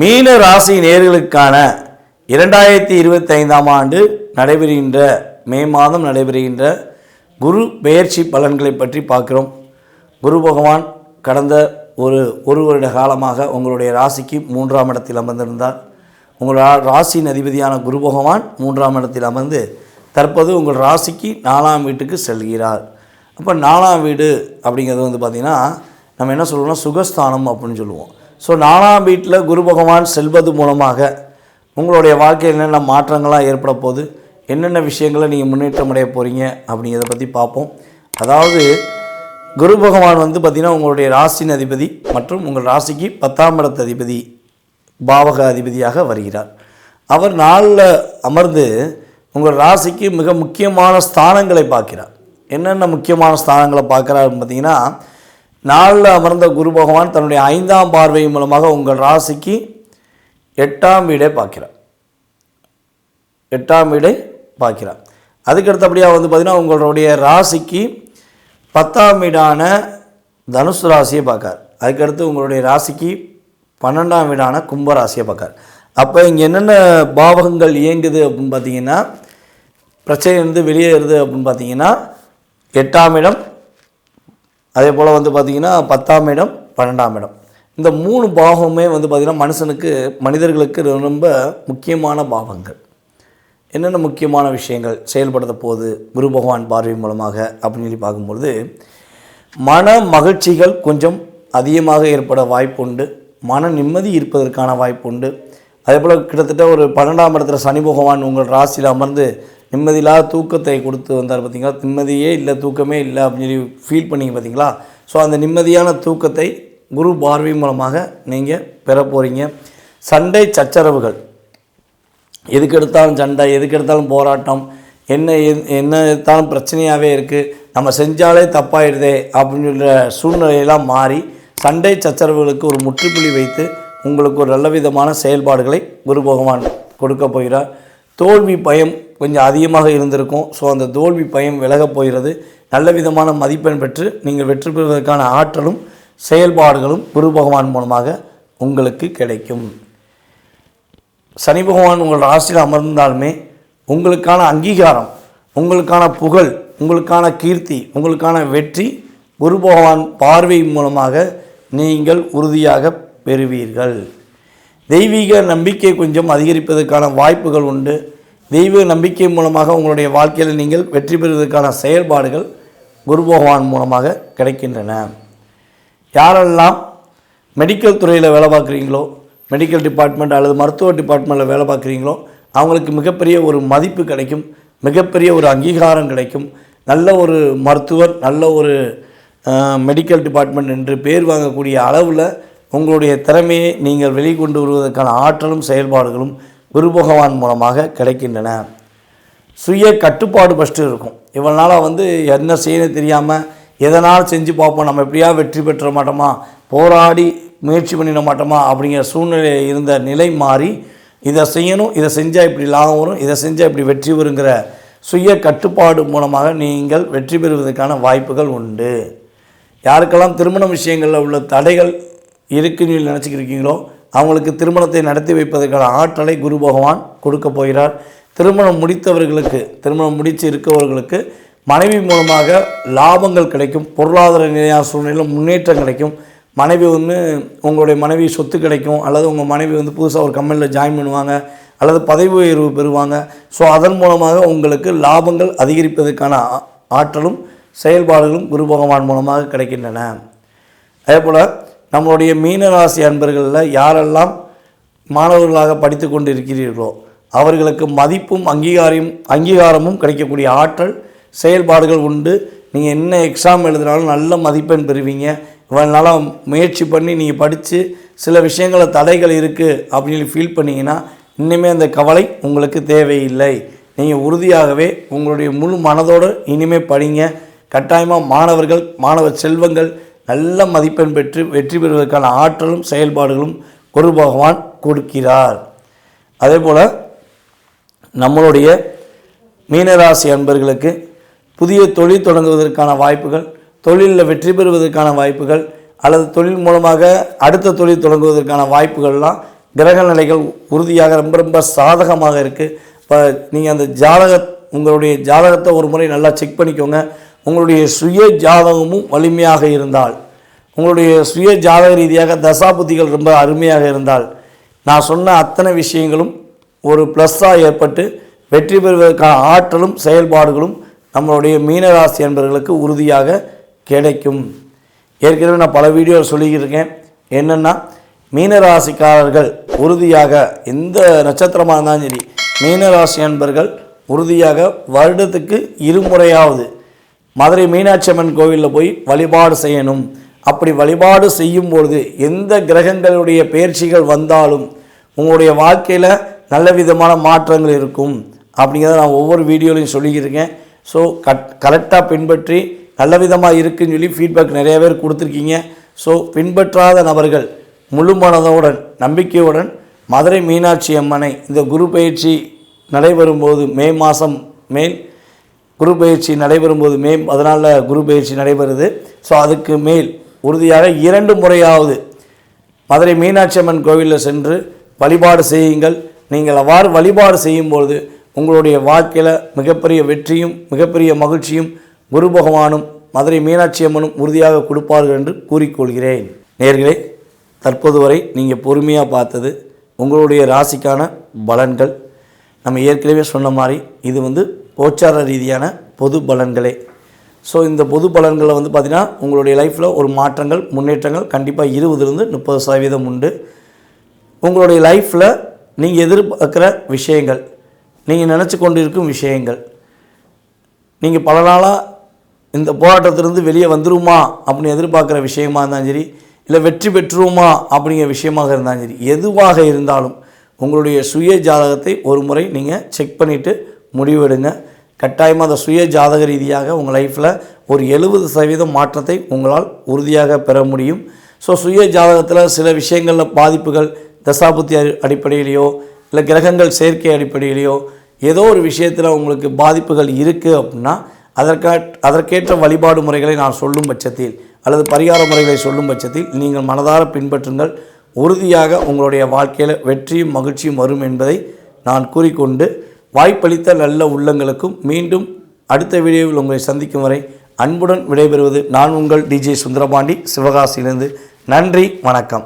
மீன ராசி நேர்களுக்கான இரண்டாயிரத்தி இருபத்தைந்தாம் ஆண்டு நடைபெறுகின்ற மே மாதம் நடைபெறுகின்ற குரு பெயர்ச்சி பலன்களை பற்றி பார்க்குறோம். குரு பகவான் கடந்த ஒரு ஒரு வருட காலமாக உங்களுடைய ராசிக்கு மூன்றாம் இடத்தில் அமர்ந்திருந்தார். உங்கள் ராசியின் அதிபதியான குரு பகவான் மூன்றாம் இடத்தில் அமர்ந்து தற்போது உங்கள் ராசிக்கு நாலாம் வீட்டுக்கு செல்கிறார். அப்போ நாலாம் வீடு அப்படிங்கிறது வந்து பார்த்திங்கன்னா நம்ம என்ன சொல்லுவோம்னா சுகஸ்தானம் அப்படின்னு சொல்லுவோம். ஸோ நாலாம் வீட்டில் குரு பகவான் செல்வது மூலமாக உங்களுடைய வாழ்க்கையில் என்னென்ன மாற்றங்களாக ஏற்பட போகுது என்னென்ன விஷயங்களை நீங்கள் முன்னேற்றம் அடைய போகிறீங்க அப்படிங்கிறத பற்றி பார்ப்போம். அதாவது குரு பகவான் வந்து பார்த்திங்கன்னா உங்களுடைய ராசியின் அதிபதி மற்றும் உங்கள் ராசிக்கு பத்தாம் இடத்து அதிபதி பாவக அதிபதியாக வருகிறார். அவர் நாளில் அமர்ந்து உங்கள் ராசிக்கு மிக முக்கியமான ஸ்தானங்களை பார்க்கிறார். என்னென்ன முக்கியமான ஸ்தானங்களை பார்க்குறாருன்னு பார்த்தீங்கன்னா நாளில் அமர்ந்த குரு பகவான் தன்னுடைய ஐந்தாம் பார்வை மூலமாக உங்கள் ராசிக்கு எட்டாம் வீடை பார்க்கிறார். எட்டாம் வீடை பார்க்கிறார். அதுக்கு அடுத்தபடியாக வந்து பார்த்திங்கன்னா உங்களுடைய ராசிக்கு பத்தாம் வீடான தனுசு ராசியை பார்க்கார் அதுக்கடுத்து உங்களுடைய ராசிக்கு பன்னெண்டாம் வீடான கும்ப ராசியை பார்க்கார் அப்போ இங்கே என்னென்ன பாவகங்கள் இயங்குது அப்படின்னு பார்த்தீங்கன்னா பிரச்சனை இருந்து வெளியேறுது அப்படின்னு பார்த்தீங்கன்னா எட்டாம் இடம் அதே போல் வந்து பார்த்திங்கன்னா பத்தாம் இடம் பன்னெண்டாம் இடம். இந்த மூணு பாகமே வந்து பார்த்திங்கன்னா மனுஷனுக்கு மனிதர்களுக்கு ரொம்ப முக்கியமான பாவங்கள் என்னென்ன முக்கியமான விஷயங்கள் செயல்படுத்த போது குரு பகவான் பார்வை மூலமாக அப்படின்னு சொல்லி பார்க்கும்பொழுது மன மகிழ்ச்சிகள் கொஞ்சம் அதிகமாக ஏற்பட வாய்ப்புண்டு மன நிம்மதி இருப்பதற்கான வாய்ப்புண்டு. அதே போல் கிட்டத்தட்ட ஒரு பன்னெண்டாம் இடத்துல சனி பகவான் உங்கள் ராசியில் அமர்ந்து நிம்மதியில்லாத தூக்கத்தை கொடுத்து வந்தார் பார்த்தீங்களா? நிம்மதியே இல்லை தூக்கமே இல்லை அப்படின்னு சொல்லி ஃபீல் பண்ணிங்க பார்த்தீங்களா? ஸோ அந்த நிம்மதியான தூக்கத்தை குரு பார்வை மூலமாக நீங்கள் பெற போகிறீங்க சண்டை சச்சரவுகள். எதுக்கு எடுத்தாலும் சண்டை எதுக்கு எடுத்தாலும் போராட்டம். என்ன என்ன எடுத்தாலும் பிரச்சனையாகவே இருக்குது நம்ம செஞ்சாலே தப்பாயிடுதே அப்படின்னு சொல்கிற சூழ்நிலையெல்லாம் மாறி சண்டை சச்சரவுகளுக்கு ஒரு முற்றுப்புள்ளி வைத்து உங்களுக்கு ஒரு நல்ல விதமான செயல்பாடுகளை குரு பகவான் கொடுக்க போகிறார். தோல்வி பயம் கொஞ்சம் அதிகமாக இருந்திருக்கும். ஸோ அந்த தோல்வி பயம் விலகப் போகிறது. நல்ல விதமான மதிப்பெண் பெற்று நீங்கள் வெற்றி பெறுவதற்கான ஆற்றலும் செயல்பாடுகளும் குரு பகவான் மூலமாக உங்களுக்கு கிடைக்கும். சனி பகவான் உங்கள் ராசியில் அமர்ந்தாலுமே உங்களுக்கான அங்கீகாரம் உங்களுக்கான புகழ் உங்களுக்கான கீர்த்தி உங்களுக்கான வெற்றி குரு பகவான் பார்வை மூலமாக நீங்கள் உறுதியாக பெறுவீர்கள். தெய்வீக நம்பிக்கை கொஞ்சம் அதிகரிப்பதற்கான வாய்ப்புகள் உண்டு. தெய்வ நம்பிக்கை மூலமாக உங்களுடைய வாழ்க்கையில் நீங்கள் வெற்றி பெறுவதற்கான செயல்பாடுகள் குரு பகவான் மூலமாக கிடைக்கின்றன. யாரெல்லாம் மெடிக்கல் துறையில் வேலை பார்க்குறீங்களோ மெடிக்கல் டிபார்ட்மெண்ட் அல்லது மருத்துவ டிபார்ட்மெண்ட்டில் வேலை பார்க்குறீங்களோ அவங்களுக்கு மிகப்பெரிய ஒரு மதிப்பு கிடைக்கும் மிகப்பெரிய ஒரு அங்கீகாரம் கிடைக்கும். நல்ல ஒரு மருத்துவர் நல்ல ஒரு மெடிக்கல் டிபார்ட்மெண்ட் என்று பேர் வாங்கக்கூடிய அளவில் உங்களுடைய திறமையை நீங்கள் வெளிக்கொண்டு வருவதற்கான ஆற்றலும் செயல்பாடுகளும் குரு பகவான் மூலமாக கிடைக்கின்றன. சுய கட்டுப்பாடு ஃபஸ்ட்டு இருக்கும். இவ்வளோ நாளாக வந்து என்ன செய்யணும் தெரியாமல் எதனால் செஞ்சு பார்ப்போம்? நம்ம எப்படியா வெற்றி பெற்ற மாட்டோமா? போராடி முயற்சி பண்ணிட மாட்டோமா? அப்படிங்கிற சூழ்நிலை இருந்த நிலை மாறி இதை செய்யணும் இதை செஞ்சால் இப்படி லாபம் வரும் இதை செஞ்சால் இப்படி வெற்றி வருங்கிற சுய கட்டுப்பாடு மூலமாக நீங்கள் வெற்றி பெறுவதற்கான வாய்ப்புகள் உண்டு. யாருக்கெல்லாம் திருமண விஷயங்களில் உள்ள தடைகள் இருக்குன்னு சொல்லி நினச்சிக்கிருக்கீங்களோ அவங்களுக்கு திருமணத்தை நடத்தி வைப்பதற்கான ஆற்றலை குரு பகவான் கொடுக்க போகிறார். திருமணம் முடித்தவர்களுக்கு திருமணம் முடித்து இருக்கவர்களுக்கு மனைவி மூலமாக லாபங்கள் கிடைக்கும் பொருளாதார நிலையான சூழ்நிலையில் முன்னேற்றம் கிடைக்கும். மனைவி வந்து உங்களுடைய மனைவி சொத்து கிடைக்கும் அல்லது உங்கள் மனைவி வந்து புதுசாக ஒரு கம்பெனியில் ஜாயின் பண்ணுவாங்க அல்லது பதவி உயர்வு பெறுவாங்க. ஸோ அதன் மூலமாக உங்களுக்கு லாபங்கள் அதிகரிப்பதற்கான ஆ- ஆற்றலும் செயல்பாடுகளும் குரு பகவான் மூலமாக கிடைக்கின்றன. அதே போல் நம்மளுடைய மீனராசி அன்பர்களில் யாரெல்லாம் மாணவர்களாக படித்து கொண்டு இருக்கிறீர்களோ அவர்களுக்கு மதிப்பும் அங்கீகாரம் அங்கீகாரமும் கிடைக்கக்கூடிய ஆற்றல் செயல்பாடுகள் உண்டு. நீங்கள் என்ன எக்ஸாம் எழுதினாலும் நல்ல மதிப்பெண் பெறுவீங்க. இவனால் முயற்சி பண்ணி நீங்கள் படித்து சில விஷயங்கள தடைகள் இருக்குது அப்படின்னு ஃபீல் பண்ணீங்கன்னா இனிமேல் அந்த கவலை உங்களுக்கு தேவையில்லை. நீங்கள் உறுதியாகவே உங்களுடைய முழு மனதோடு இனிமேல் படிங்க. கட்டாயமாக மாணவர்கள் மாணவ செல்வங்கள் நல்ல மதிப்பெண் பெற்று வெற்றி பெறுவதற்கான ஆற்றலும் செயல்பாடுகளும் குரு பகவான் கொடுக்கிறார். அதே போல் நம்மளுடைய மீனராசி அன்பர்களுக்கு புதிய தொழில் தொடங்குவதற்கான வாய்ப்புகள் தொழிலில் வெற்றி பெறுவதற்கான வாய்ப்புகள் அல்லது தொழில் மூலமாக அடுத்த தொழில் தொடங்குவதற்கான வாய்ப்புகள்லாம் கிரக நிலைகள் உறுதியாக ரொம்ப ரொம்ப சாதகமாக இருக்குது இப்போ நீங்கள் அந்த ஜாதக உங்களுடைய ஜாதகத்தை ஒரு முறை நல்லா செக் பண்ணிக்கோங்க. உங்களுடைய சுய ஜாதகமும் வலிமையாக இருந்தால் உங்களுடைய சுய ஜாதக ரீதியாக தசாபுத்திகள் ரொம்ப அருமையாக இருந்தால் நான் சொன்ன அத்தனை விஷயங்களும் ஒரு ப்ளஸ்ஸாக ஏற்பட்டு வெற்றி பெறுவதற்கான ஆற்றலும் செயல்பாடுகளும் நம்மளுடைய மீனராசி என்பவர்களுக்கு உறுதியாக கிடைக்கும். ஏற்கனவே நான் பல வீடியோ சொல்லியிருக்கேன் என்னென்னா மீனராசிக்காரர்கள் உறுதியாக எந்த நட்சத்திரமாக இருந்தாலும் சரி மீனராசி என்பர்கள் உறுதியாக வருடத்துக்கு இருமுறையாவது மதுரை மீனாட்சி அம்மன் கோவிலில் போய் வழிபாடு செய்யணும். அப்படி வழிபாடு செய்யும் பொழுது எந்த கிரகங்களுடைய பயிற்சிகள் வந்தாலும் உங்களுடைய வாழ்க்கையில் நல்ல விதமான மாற்றங்கள் இருக்கும். அப்படிங்கிறத நான் ஒவ்வொரு வீடியோலையும் சொல்லியிருக்கேன். ஸோ கட் கரெக்டாக பின்பற்றி நல்ல விதமாக இருக்குன்னு சொல்லி ஃபீட்பேக் நிறைய பேர் கொடுத்துருக்கீங்க. ஸோ பின்பற்றாத நபர்கள் முழு மனதோடன் நம்பிக்கையுடன் மதுரை மீனாட்சி அம்மனை இந்த குரு பயிற்சி நடைபெறும்போது மே மாதம் மேல் குரு பயிற்சி நடைபெறும்போது மே பதினாலில் குரு பயிற்சி நடைபெறுது. ஸோ அதுக்கு மேல் உறுதியாக இரண்டு முறையாவது மதுரை மீனாட்சி அம்மன் கோவிலில் சென்று வழிபாடு செய்யுங்கள். நீங்கள் அவ்வாறு வழிபாடு செய்யும்பொழுது உங்களுடைய வாழ்க்கையில் மிகப்பெரிய வெற்றியும் மிகப்பெரிய மகிழ்ச்சியும் குரு பகவானும் மதுரை மீனாட்சி அம்மனும் உறுதியாக கொடுப்பார்கள் என்று கூறிக்கொள்கிறேன். நேர்களே தற்போது வரை நீங்கள் பொறுமையாக பார்த்தது உங்களுடைய ராசிக்கான பலன்கள். நம்ம ஏற்கனவே சொன்ன மாதிரி இது வந்து கோச்சார ரீதியான பொது பலன்களே. ஸோ இந்த பொது பலன்களை வந்து பார்த்திங்கன்னா உங்களுடைய லைஃப்பில் ஒரு மாற்றங்கள் முன்னேற்றங்கள் கண்டிப்பாக இருபதுலேருந்து முப்பது சதவீதம் உண்டு. உங்களுடைய லைஃப்பில் நீங்கள் எதிர்பார்க்குற விஷயங்கள் நீங்கள் நினச்சி கொண்டிருக்கும் விஷயங்கள் நீங்கள் பல நாளாக இந்த போராட்டத்திலிருந்து வெளியே வந்துருமா அப்படின்னு எதிர்பார்க்குற விஷயமா இருந்தாலும் சரி இல்லை வெற்றி பெற்றுருமா அப்படிங்கிற விஷயமாக இருந்தாலும் சரி எதுவாக இருந்தாலும் உங்களுடைய சுய ஜாதகத்தை ஒரு முறை நீங்கள் செக் பண்ணிவிட்டு முடிவெடுங்க. கட்டாயமாக அந்த சுய ஜாதக ரீதியாக உங்கள் லைஃப்பில் ஒரு எழுபது சதவீதம் மாற்றத்தை உங்களால் உறுதியாக பெற முடியும். ஸோ சுய ஜாதகத்தில் சில விஷயங்களில் பாதிப்புகள் தசாபுத்தி அடிப்படையிலையோ இல்லை கிரகங்கள் சேர்க்கை அடிப்படையிலையோ ஏதோ ஒரு விஷயத்தில் உங்களுக்கு பாதிப்புகள் இருக்குது அப்படின்னா அதற்கா அதற்கேற்ற வழிபாடு முறைகளை நான் சொல்லும் பட்சத்தில் அல்லது பரிகார முறைகளை சொல்லும் பட்சத்தில் நீங்கள் மனதார பின்பற்றுங்கள். உறுதியாக உங்களுடைய வாழ்க்கையில் வெற்றியும் மகிழ்ச்சியும் வரும் என்பதை நான் கூறிக்கொண்டு வாய்ப்பளித்த நல்ல உள்ளங்களுக்கும் மீண்டும் அடுத்த வீடியோவில் உங்களை சந்திக்கும் வரை அன்புடன் விடைபெறுவது நான் உங்கள் டிஜே சுந்தரபாண்டி சிவகாசியிலிருந்து. நன்றி வணக்கம்.